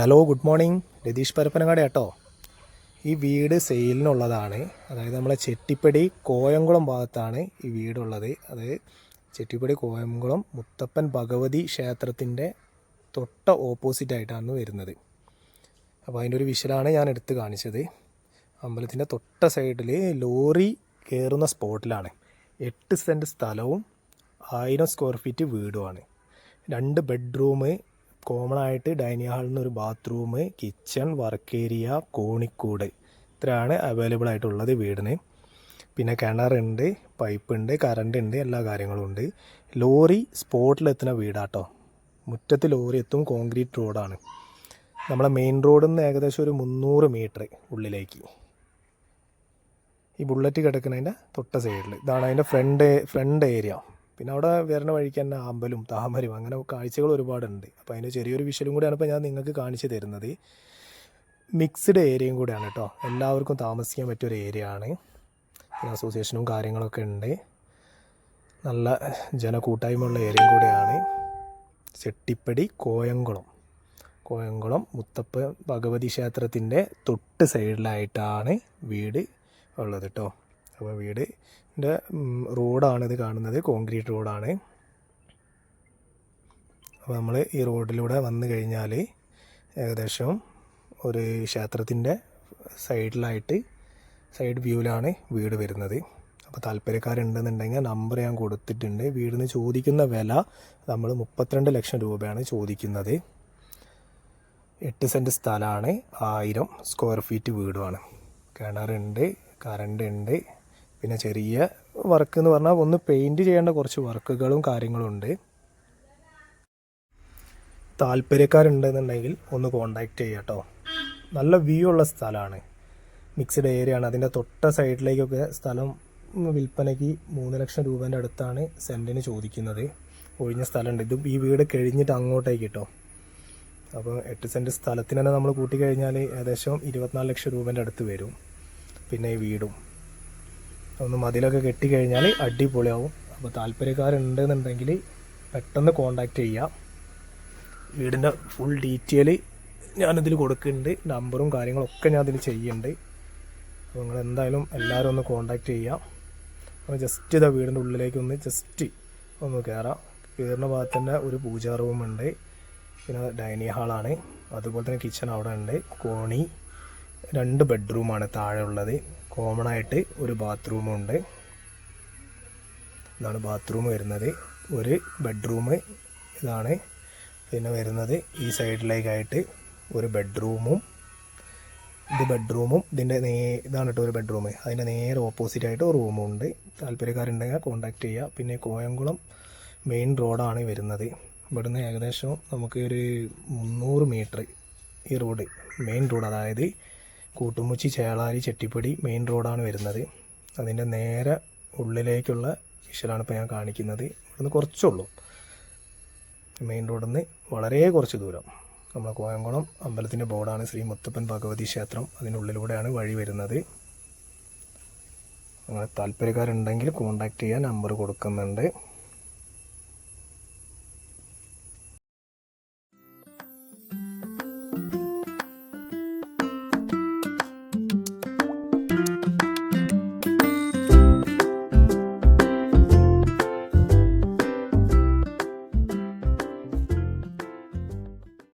Hello good morning Ratheesh Parappanangadi കേട്ടോ ഈ വീട് സെയിലിനുള്ളതാണ്. അതായത് നമ്മളെ ചെട്ടിപ്പടി കോയംകുളം ഭാഗത്താണ് ഈ വീടുള്ളത്. അത് ചെട്ടിപ്പടി കോയംകുളം മുത്തപ്പൻ ഭഗവതി ക്ഷേത്രത്തിന്റെ തൊട്ട ഓപ്പോസിറ്റ് ആയിട്ടാണ് വരുന്നത്. അപ്പോൾ അതിന്റെ ഒരു വിഷലാണ് ഞാൻ എടുത്ത് കാണിച്ചത്. അമ്പലത്തിന്റെ തൊട്ട സൈഡിൽ ലോറി കയറുന്ന സ്പോട്ടിലാണ്. എട്ട് സെന്റ് സ്ഥലവും ആയിരം സ്ക്വയർ ഫീറ്റ് വീടുമാണ്. രണ്ട് ബെഡ്റൂം കോമൺ ആയിട്ട് ഡൈനിങ് ഹാളിൽ നിന്ന് ഒരു ബാത്റൂം കിച്ചൺ വർക്ക് ഏരിയ കോണിക്കൂട്. ഇത്രയാണ് അവൈലബിൾ ആയിട്ടുള്ളത് വീടിന്. പിന്നെ കിണറുണ്ട് പൈപ്പ് ഉണ്ട് കറണ്ട് ഉണ്ട് എല്ലാ കാര്യങ്ങളും ഉണ്ട്. ലോറി സ്പോട്ടിലെത്തുന്ന വീടാട്ടോ. മുറ്റത്ത് ലോറി എത്തും കോൺക്രീറ്റ് റോഡാണ് നമ്മളെ മെയിൻ റോഡിൽ നിന്ന് ഏകദേശം ഒരു മുന്നൂറ് മീറ്റർ ഉള്ളിലേക്ക്. ഈ ബുള്ളറ്റ് കിടക്കുന്നതിന്റെ തൊട്ട സൈഡിൽ ഇതാണ് അതിന്റെ ഫ്രണ്ട് ഫ്രണ്ട് ഏരിയ പിന്നെ അവിടെ വരുന്ന വഴിക്ക് തന്നെ അമ്പലും താമരയും അങ്ങനെ കാഴ്ചകൾ ഒരുപാടുണ്ട്. അപ്പോൾ അതിന്റെ ചെറിയൊരു വിഷലും കൂടിയാണ് ഇപ്പോൾ ഞാൻ നിങ്ങൾക്ക് കാണിച്ചു തരുന്നത്. മിക്സ്ഡ് ഏരിയയും കൂടിയാണ് കേട്ടോ. എല്ലാവർക്കും താമസിക്കാൻ പറ്റിയൊരു ഏരിയ ആണ്. പിന്നെ അസോസിയേഷനും കാര്യങ്ങളൊക്കെ ഉണ്ട്. നല്ല ജനകൂട്ടായ്മയുള്ള ഏരിയയും കൂടിയാണ്. ചെട്ടിപ്പടി കോയംകുളം. കോയംകുളം മുത്തപ്പ ഭഗവതി ക്ഷേത്രത്തിന്റെ തൊട്ട് സൈഡിലായിട്ടാണ് വീട് ഉള്ളത് കേട്ടോ. അപ്പോൾ വീടിന്റെ റോഡാണ് ഇത് കാണുന്നത്. കോൺക്രീറ്റ് റോഡാണ്. അപ്പോൾ നമ്മൾ ഈ റോഡിലൂടെ വന്നു കഴിഞ്ഞാൽ ഏകദേശം ഒരു ക്ഷേത്രത്തിന്റെ സൈഡിലായിട്ട് സൈഡ് വ്യൂവിലാണ് വീട് വരുന്നത്. അപ്പോൾ താല്പര്യക്കാരുണ്ടെന്നുണ്ടെങ്കിൽ നമ്പർ ഞാൻ കൊടുത്തിട്ടുണ്ട്. വീടിന് ചോദിക്കുന്ന വില നമ്മൾ മുപ്പത്തിരണ്ട് ലക്ഷം രൂപയാണ് ചോദിക്കുന്നത്. എട്ട് സെന്റ് സ്ഥലമാണ്. ആയിരം സ്ക്വയർ ഫീറ്റ് വീടുമാണ്. കിണറുണ്ട് കറണ്ട് ഉണ്ട്. പിന്നെ ചെറിയ വർക്ക് എന്ന് പറഞ്ഞാൽ ഒന്ന് പെയിന്റ് ചെയ്യേണ്ട കുറച്ച് വർക്കുകളും കാര്യങ്ങളും ഉണ്ട് താല്പര്യക്കാരുണ്ടെന്നുണ്ടെങ്കിൽ ഒന്ന് കോണ്ടാക്ട് ചെയ്യുക കേട്ടോ നല്ല വ്യൂ ഉള്ള സ്ഥലമാണ് മിക്സ്ഡ് ഏരിയ ആണ്. അതിന്റെ തൊട്ട സൈഡിലേക്കൊക്കെ സ്ഥലം വിൽപ്പനയ്ക്ക് മൂന്ന് ലക്ഷം രൂപേന്റെ അടുത്താണ് സെന്റിന് ചോദിക്കുന്നത്. ഒഴിഞ്ഞ സ്ഥലമുണ്ട്. ഇതും ഈ വീട് കഴിഞ്ഞിട്ട് അങ്ങോട്ടേക്ക് കേട്ടോ അപ്പോൾ എട്ട് സെന്റ് സ്ഥലത്തിന് തന്നെ നമ്മൾ കൂട്ടിക്കഴിഞ്ഞാൽ ഏകദേശം ഇരുപത്തിനാല് ലക്ഷം രൂപേന്റെ അടുത്ത് വരും. പിന്നെ ഈ വീടും. ഒന്ന് മതിലൊക്കെ കെട്ടിക്കഴിഞ്ഞാൽ അടിപൊളിയാവും. അപ്പോൾ താല്പര്യക്കാരുണ്ടെന്നുണ്ടെങ്കിൽ പെട്ടെന്ന് കോണ്ടാക്ട് ചെയ്യാം. വീടിന്റെ ഫുൾ ഡീറ്റെയിൽ ഞാനിതിൽ കൊടുക്കുന്നുണ്ട്. നമ്പറും കാര്യങ്ങളൊക്കെ ഞാൻ അതിൽ ചെയ്യുന്നുണ്ട്. അപ്പോൾ നിങ്ങൾ എന്തായാലും എല്ലാവരും ഒന്ന് കോണ്ടാക്ട് ചെയ്യാം. അപ്പോൾ ജസ്റ്റ് ഇതാ വീടിന്റെ ഉള്ളിലേക്ക് ഒന്ന് ജസ്റ്റ് ഒന്ന് കയറാം കയറുന്ന ഭാഗത്ത് തന്നെ ഒരു പൂജാ ഉണ്ട്. പിന്നെ ഡൈനിങ് ഹാളാണ് അതുപോലെ തന്നെ കിച്ചൺ അവിടെ ഉണ്ട്. കോണി. രണ്ട് ബെഡ്റൂമാണ് താഴെ ഉള്ളത് കോമൺ ആയിട്ട് ഒരു ബാത്റൂമും ഉണ്ട് ഇതാണ് ബാത്റൂം വരുന്നത്. ഒരു ബെഡ്റൂം ഇതാണ്. പിന്നെ വരുന്നത് ഈ സൈഡിലേക്കായിട്ട് ഒരു ബെഡ്റൂമും. ഇത് ബെഡ്റൂമും. ഇതിന്റെ നേ ഇതാണ് കേട്ടോ ഒരു ബെഡ്റൂം. അതിന്റെ നേരെ ഓപ്പോസിറ്റ് ആയിട്ട് ഒരു റൂമും ഉണ്ട് താല്പര്യക്കാരുണ്ടെങ്കിൽ കോൺടാക്റ്റ് ചെയ്യുക. പിന്നെ കോയംകുളം മെയിൻ റോഡാണ് വരുന്നത്. ഇവിടുന്ന് ഏകദേശം നമുക്ക് ഒരു മുന്നൂറ് മീറ്റർ ഈ റോഡ് മെയിൻ റോഡ്. അതായത് കൂട്ടുമുച്ചി ചേളാരി ചെട്ടിപ്പടി മെയിൻ റോഡാണ് വരുന്നത്. അതിന്റെ നേരെ ഉള്ളിലേക്കുള്ള വിഷലാണ് ഇപ്പോൾ ഞാൻ കാണിക്കുന്നത്. ഇവിടുന്ന് കുറച്ചുള്ളൂ മെയിൻ റോഡിൽ നിന്ന് വളരെ കുറച്ച് ദൂരം. നമ്മളെ കോയംകുളം അമ്പലത്തിന്റെ ബോർഡാണ് ശ്രീ മുത്തപ്പൻ ഭഗവതി ക്ഷേത്രം. അതിനുള്ളിലൂടെയാണ് വഴി വരുന്നത്. അങ്ങനെ താല്പര്യക്കാരുണ്ടെങ്കിൽ കോൺടാക്റ്റ് ചെയ്യാൻ നമ്പർ കൊടുക്കുന്നുണ്ട്.